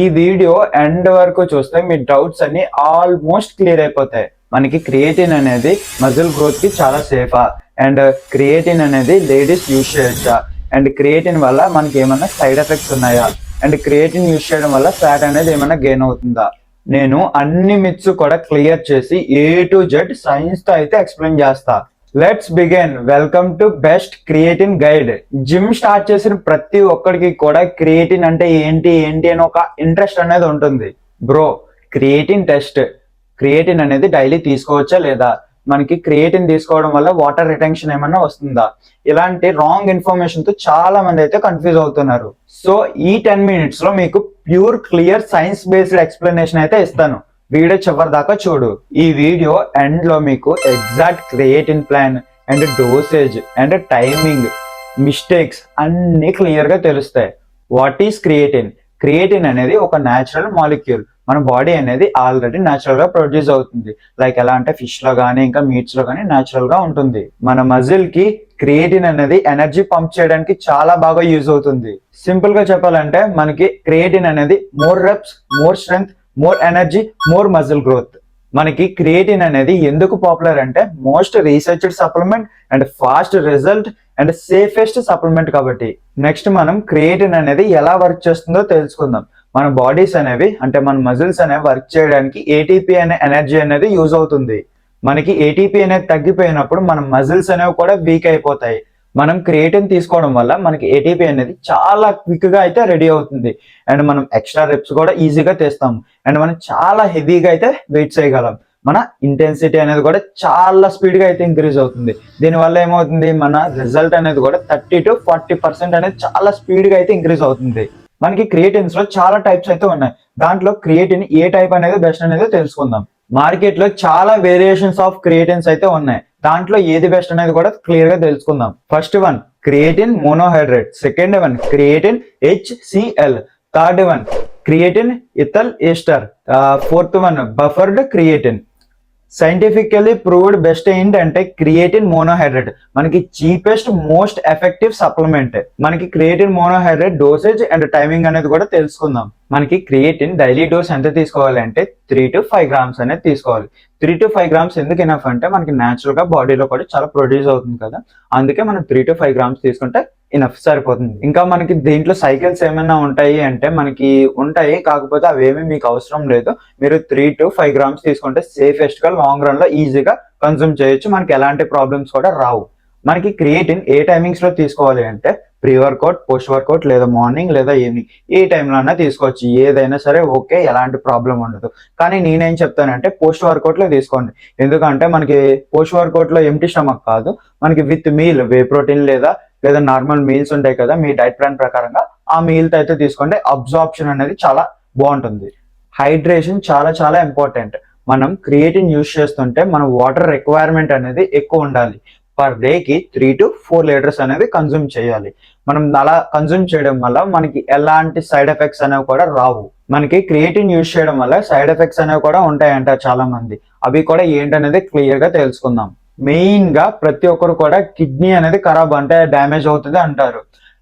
ఈ video end వరకు చూస్తే మీ డౌట్స్ అన్ని ఆల్మోస్ట్ క్లియర్ అయిపోతాయి. మనకి క్రియేటిన్ అనేది మజిల్ గ్రోత్కి చాలా సేఫా అండ్ క్రియేటిన్ అనేది లేడీస్ యూజ్ చేయొచ్చా అండ్ క్రియేటిన్ వల్ల మనకి ఏమైనా సైడ్ ఎఫెక్ట్స్ ఉన్నాయా? అండ్ క్రియేటిన్ యూజ్ చేయడం వల్ల ఫ్యాట్ అనేది ఏమైనా గెయిన్ అవుతుందా? నేను అన్ని మిత్స్ కూడా క్లియర్ చేసి ఏ టు జెడ్ సైన్స్తో అయితే ఎక్స్ప్లెయిన్ చేస్తా. Let's begin welcome to best creatine guide gym start చేసిన ప్రతి ఒక్కడికి కూడా క్రియేటిన్ అంటే ఏంటి ఏంటి అని ఒక ఇంట్రెస్ట్ అనేది ఉంటుంది. బ్రో క్రియేటిన్ టెస్ట్ క్రియేటిన్ అనేది డైలీ తీసుకోవచ్చా లేదా? మనకి క్రియేటిన్ తీసుకోవడం వల్ల వాటర్ రిటెన్షన్ ఏమన్నా వస్తుందా? ఇలాంటి రాంగ్ ఇన్ఫర్మేషన్తో చాలా మంది అయితే కన్ఫ్యూజ్ అవుతున్నారు. సో ఈ టెన్ మినిట్స్లో మీకు pure clear science based explanation అయితే ఇస్తాను. వీడియో చివరి దాకా చూడు. ఈ వీడియో ఎండ్లో మీకు exact creatine plan and dosage and timing mistakes అన్ని క్లియర్గా తెలుస్తాయి. వాట్ ఈస్ క్రియేటిన్ క్రియేటిన్ అనేది ఒక న్యాచురల్ మాలిక్యూల్ మన బాడీ అనేది ఆల్రెడీ న్యాచురల్గా ప్రొడ్యూస్ అవుతుంది. లైక్ ఎలా అంటే ఫిష్లో కానీ ఇంకా మీట్స్లో కానీ న్యాచురల్గా ఉంటుంది. మన మజిల్కి క్రియేటిన్ అనేది ఎనర్జీ పంప్ చేయడానికి చాలా బాగా యూజ్ అవుతుంది. సింపుల్గా చెప్పాలంటే మనకి క్రియేటిన్ అనేది more reps more strength more energy more muscle growth మనకి క్రియేటిన్ అనేది ఎందుకు పాపులర్ అంటే most researched supplement and fast result and safest supplement కాబట్టి. నెక్స్ట్ మనం క్రియేటిన్ అనేది ఎలా వర్క్ చేస్తుందో తెలుసుకుందాం. మన బాడీస్ అనేవి అంటే మన మజిల్స్ అనేవి వర్క్ చేయడానికి ఏటీపీ అనే ఎనర్జీ అనేది యూజ్ అవుతుంది. మనకి ఏటీపీ అనేది తగ్గిపోయినప్పుడు మన మజిల్స్ అనేవి కూడా వీక్ అయిపోతాయి. మనం క్రియేటిన్ తీసుకోవడం వల్ల మనకి ఏటీపీ అనేది చాలా క్విక్గా అయితే రెడీ అవుతుంది. అండ్ మనం ఎక్స్ట్రా రెప్స్ కూడా ఈజీగా తీస్తాం అండ్ మనం చాలా హెవీగా అయితే వెయిట్ చేయగలం. మన ఇంటెన్సిటీ అనేది కూడా చాలా స్పీడ్గా అయితే ఇంక్రీజ్ అవుతుంది. దీనివల్ల ఏమవుతుంది? మన రిజల్ట్ అనేది కూడా థర్టీ టు ఫార్టీ పర్సెంట్ అనేది చాలా స్పీడ్గా అయితే ఇంక్రీజ్ అవుతుంది. మనకి క్రియేటిన్స్లో చాలా టైప్స్ అయితే ఉన్నాయి. దాంట్లో క్రియేటిన్ ఏ టైప్ అనేది బెస్ట్ అనేది తెలుసుకుందాం. మార్కెట్లో చాలా వేరియేషన్స్ ఆఫ్ క్రియేటిన్స్ అయితే ఉన్నాయి. దాంట్లో ఏది బెస్ట్ అనేది కూడా క్లియర్గా తెలుసుకుందాం. First one creatine monohydrate second one creatine HCL third one creatine ethyl ester fourth one buffered creatine scientifically proved best ఏంటంటే క్రియేటిన్ మోనోహైడ్రేట్ మనకి చీపెస్ట్ మోస్ట్ ఎఫెక్టివ్ సప్లిమెంట్ మనకి creatine monohydrate dosage and timing అనేది కూడా తెలుసుకుందాం. మనకి creatine daily dose ఎంత తీసుకోవాలి అంటే త్రీ టు ఫైవ్ గ్రామ్స్ అనేది తీసుకోవాలి. త్రీ టు ఫైవ్ గ్రామ్స్ ఎందుకు ఎనఫ్ అంటే మనకి న్యాచురల్గా బాడీలో కూడా చాలా ప్రొడ్యూస్ అవుతుంది కదా. అందుకే మనం త్రీ టు ఫైవ్ గ్రామ్స్ తీసుకుంటే ఇనఫ్ సరిపోతుంది. ఇంకా మనకి దీంట్లో సైకిల్స్ ఏమైనా ఉంటాయి అంటే మనకి ఉంటాయి కాకపోతే అవేమీ మీకు అవసరం లేదు. మీరు త్రీ టు ఫైవ్ గ్రామ్స్ తీసుకుంటే సేఫెస్ట్గా లాంగ్ రన్లో ఈజీగా కన్సూమ్ చేయొచ్చు. మనకి ఎలాంటి ప్రాబ్లమ్స్ కూడా రావు. మనకి క్రియేటిన్ ఏ టైమింగ్స్లో తీసుకోవాలి అంటే ప్రీ వర్కౌట్ పోస్ట్ వర్కౌట్ లేదా మార్నింగ్ లేదా ఈవినింగ్. ఏ టైంలో అన్నా తీసుకోవచ్చు. ఏదైనా సరే ఓకే ఎలాంటి ప్రాబ్లం ఉండదు. కానీ నేనేం చెప్తానంటే పోస్ట్ వర్కౌట్లో తీసుకోండి. ఎందుకంటే మనకి పోస్ట్ వర్కౌట్లో ఎంటీ స్టమక్ కాదు. మనకి విత్ మీల్ వే ప్రోటీన్ లేదా లేదా నార్మల్ మీల్స్ ఉంటాయి కదా మీ డైట్ ప్లాన్ ప్రకారంగా ఆ మీల్ అయితే తీసుకోండి. అబ్జార్ప్షన్ అనేది చాలా బాగుంటుంది. హైడ్రేషన్ చాలా చాలా ఇంపార్టెంట్. మనం క్రియేటిన్ యూస్ చేస్తుంటే మన వాటర్ రిక్వైర్మెంట్ అనేది ఎక్కువ ఉండాలి. పర్కి త్రీ టు ఫోర్ లీటర్స్ అనేది కన్జ్యూమ్ చేయాలి. మనం అలా కన్జ్యూమ్ చేయడం వల్ల మనకి ఎలాంటి సైడ్ ఎఫెక్ట్స్ అనేవి కూడా రావు. మనకి క్రియేటిన్ యూస్ చేయడం వల్ల సైడ్ ఎఫెక్ట్స్ అనేవి కూడా ఉంటాయంట చాలా మంది అవి కూడా ఏంటనేది క్లియర్గా తెలుసుకుందాం. మెయిన్గా ప్రతి ఒక్కరు కూడా కిడ్నీ అనేది ఖరాబ్ అంటే డ్యామేజ్ అవుతుంది అంటారు.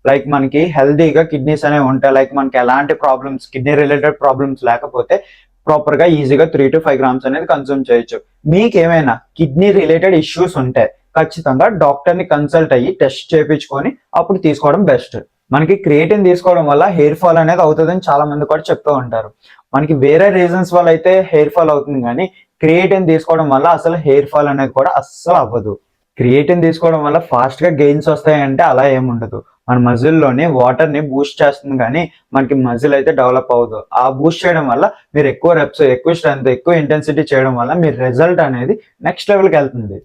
లైక్ మనకి హెల్దీగా కిడ్నీస్ అనేవి ఉంటాయి. లైక్ మనకి ఎలాంటి ప్రాబ్లమ్స్ కిడ్నీ రిలేటెడ్ ప్రాబ్లమ్స్ లేకపోతే ప్రాపర్గా ఈజీగా త్రీ టు ఫైవ్ గ్రామ్స్ అనేది కన్సూమ్ చేయొచ్చు. మీకు ఏమైనా కిడ్నీ రిలేటెడ్ ఇష్యూస్ ఉంటాయి ఖచ్చితంగా డాక్టర్ని కన్సల్ట్ అయ్యి టెస్ట్ చేయించుకొని అప్పుడు తీసుకోవడం బెస్ట్ మనకి క్రియేటిన్ తీసుకోవడం వల్ల హెయిర్ ఫాల్ అనేది అవుతుందని చాలా మంది కూడా చెప్తూ ఉంటారు. మనకి వేరే రీజన్స్ వల్ల అయితే హెయిర్ ఫాల్ అవుతుంది కానీ క్రియేటిన్ తీసుకోవడం వల్ల అసలు హెయిర్ ఫాల్ అనేది కూడా అస్సలు అవ్వదు. క్రియేటిన్ తీసుకోవడం వల్ల ఫాస్ట్గా గెయిన్స్ వస్తాయంటే అలా ఏముండదు మన మజిల్లోనే వాటర్ని వాటర్ని బూస్ట్ చేస్తుంది కానీ మనకి మజిల్ అయితే డెవలప్ అవ్వదు. ఆ బూస్ట్ చేయడం వల్ల మీరు ఎక్కువ రెప్స్ ఎక్కువ స్ట్రెంత్ ఎక్కువ ఇంటెన్సిటీ చేయడం వల్ల మీ రిజల్ట్ అనేది నెక్స్ట్ లెవెల్కి వెళ్తుంది.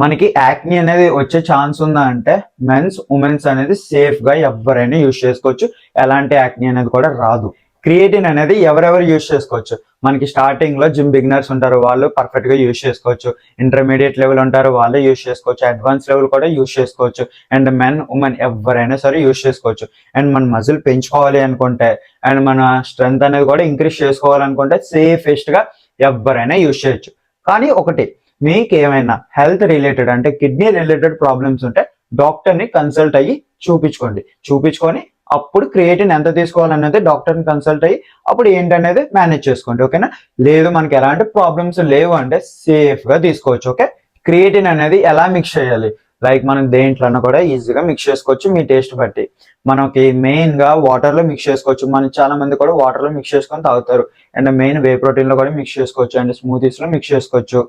మనకి యాక్ని అనేది వచ్చే ఛాన్స్ ఉందా అంటే మెన్స్ ఉమెన్స్ అనేది సేఫ్గా ఎవరైనా యూజ్ చేసుకోవచ్చు. ఎలాంటి యాక్ని అనేది కూడా రాదు. క్రియేటిన్ అనేది ఎవరెవరు యూజ్ చేసుకోవచ్చు. మనకి స్టార్టింగ్లో జిమ్ బిగినర్స్ ఉంటారు వాళ్ళు పర్ఫెక్ట్గా యూజ్ చేసుకోవచ్చు. ఇంటర్మీడియట్ లెవెల్ ఉంటారు వాళ్ళు యూజ్ చేసుకోవచ్చు. అడ్వాన్స్ లెవెల్ కూడా యూజ్ చేసుకోవచ్చు. అండ్ మెన్ ఉమెన్ ఎవరైనా సరే యూజ్ చేసుకోవచ్చు. అండ్ మన మజిల్ పెంచుకోవాలి అనుకుంటే అండ్ మన స్ట్రెంత్ అనేది కూడా ఇంక్రీజ్ చేసుకోవాలనుకుంటే సేఫెస్ట్గా ఎవరైనా యూజ్ చేయొచ్చు. కానీ ఒకటి మీకు ఏమైనా హెల్త్ రిలేటెడ్ అంటే కిడ్నీ రిలేటెడ్ ప్రాబ్లమ్స్ ఉంటే డాక్టర్ని కన్సల్ట్ అయ్యి చూపించుకోండి. చూపించుకొని అప్పుడు క్రియేటిన్ ఎంత తీసుకోవాలనేది డాక్టర్ని కన్సల్ట్ అయ్యి అప్పుడు ఏంటనేది మేనేజ్ చేసుకోండి. ఓకేనా? లేదు మనకి ఎలాంటి ప్రాబ్లమ్స్ లేవు అంటే సేఫ్గా తీసుకోవచ్చు. ఓకే? క్రియేటిన్ అనేది ఎలా మిక్స్ చేయాలి? లైక్ మనం దేంట్లోనూ కూడా ఈజీగా మిక్స్ చేసుకోవచ్చు. మీ టేస్ట్ బట్టి మనకి మెయిన్గా వాటర్లో మిక్స్ చేసుకోవచ్చు. మనం చాలా మంది కూడా వాటర్లో మిక్స్ చేసుకొని తాగుతారు. అండ్ మెయిన్ వే ప్రోటీన్లో కూడా మిక్స్ చేసుకోవచ్చు. అండ్ స్మూతీస్లో మిక్స్ చేసుకోవచ్చు.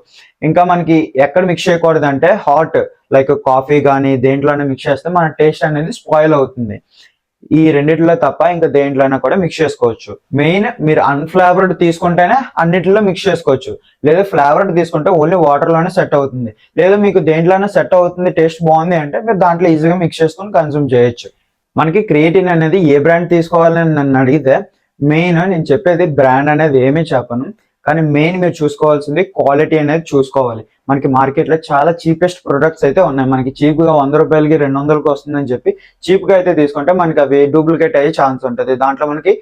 ఇంకా మనకి ఎక్కడ మిక్స్ చేయకూడదు అంటే హాట్ లైక్ కాఫీ కానీ దేంట్లోనే మిక్స్ చేస్తే మన టేస్ట్ అనేది స్పాయిల్ అవుతుంది. ఈ రెండిట్లో తప్ప ఇంకా దేంట్లోనే కూడా మిక్స్ చేసుకోవచ్చు. మెయిన్ మీరు అన్ఫ్లేవర్డ్ తీసుకుంటేనే అన్నిటిలో మిక్స్ చేసుకోవచ్చు. లేదా ఫ్లేవర్డ్ తీసుకుంటే ఓన్లీ వాటర్లోనే సెట్ అవుతుంది. లేదా మీకు దేంట్లోనే సెట్ అవుతుంది టేస్ట్ బాగుంది అంటే మీరు దాంట్లో ఈజీగా మిక్స్ చేసుకొని కన్సూమ్ చేయొచ్చు. మనకి క్రియేటిన్ అనేది ఏ బ్రాండ్ తీసుకోవాలని నన్ను అడిగితే మెయిన్ నేను చెప్పేది బ్రాండ్ అనేది ఏమీ చెప్పను. కానీ మెయిన్ మీరు చూసుకోవాల్సింది క్వాలిటీ అనేది చూసుకోవాలి. మనకి మార్కెట్లో చాలా చీపెస్ట్ ప్రొడక్ట్స్ అయితే ఉన్నాయి. మనకి చీప్గా వంద రూపాయలకి రెండు వందలకి వస్తుందని చెప్పి చీప్గా అయితే తీసుకుంటే మనకి అవి డూప్లికేట్ అయ్యే ఛాన్స్ ఉంటుంది. దాంట్లో మనకి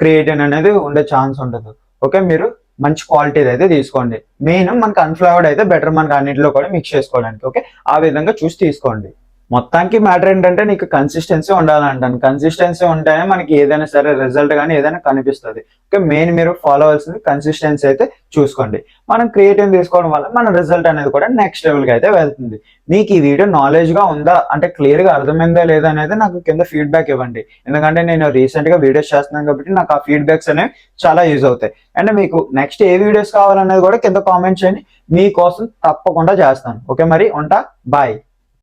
క్రియేటిన్ అనేది ఉండే ఛాన్స్ ఉండదు. ఓకే మీరు మంచి క్వాలిటీ అయితే తీసుకోండి. మెయిన్ మనకి అన్ఫ్లవర్డ్ అయితే బెటర్ మనకి అన్నింటిలో కూడా మిక్స్ చేసుకోవడానికి. ఓకే ఆ విధంగా చూసి తీసుకోండి. మొత్తానికి మ్యాటర్ ఏంటంటే నీకు కన్సిస్టెన్సీ ఉండాలంటాను. కన్సిస్టెన్సీ ఉంటేనే మనకి ఏదైనా సరే రిజల్ట్ కానీ ఏదైనా కనిపిస్తుంది. ఓకే మెయిన్ మీరు ఫాలో అవ్వాల్సింది కన్సిస్టెన్సీ అయితే చూసుకోండి. మనం క్రియేటివ్ తీసుకోవడం వల్ల మన రిజల్ట్ అనేది కూడా నెక్స్ట్ లెవెల్కి అయితే వెళ్తుంది. మీకు ఈ వీడియో నాలెడ్జ్గా ఉందా? అంటే క్లియర్గా అర్థమైందా లేదా అనేది నాకు కింద ఫీడ్బ్యాక్ ఇవ్వండి. ఎందుకంటే నేను రీసెంట్గా వీడియోస్ చేస్తున్నాను కాబట్టి నాకు ఆ ఫీడ్బ్యాక్స్ అనేవి చాలా యూజ్ అవుతాయి. అండ్ మీకు నెక్స్ట్ ఏ వీడియోస్ కావాలనేది కూడా కింద కామెంట్ చేయండి. మీకోసం తప్పకుండా చేస్తాను. ఓకే మరి ఉంటా? బాయ్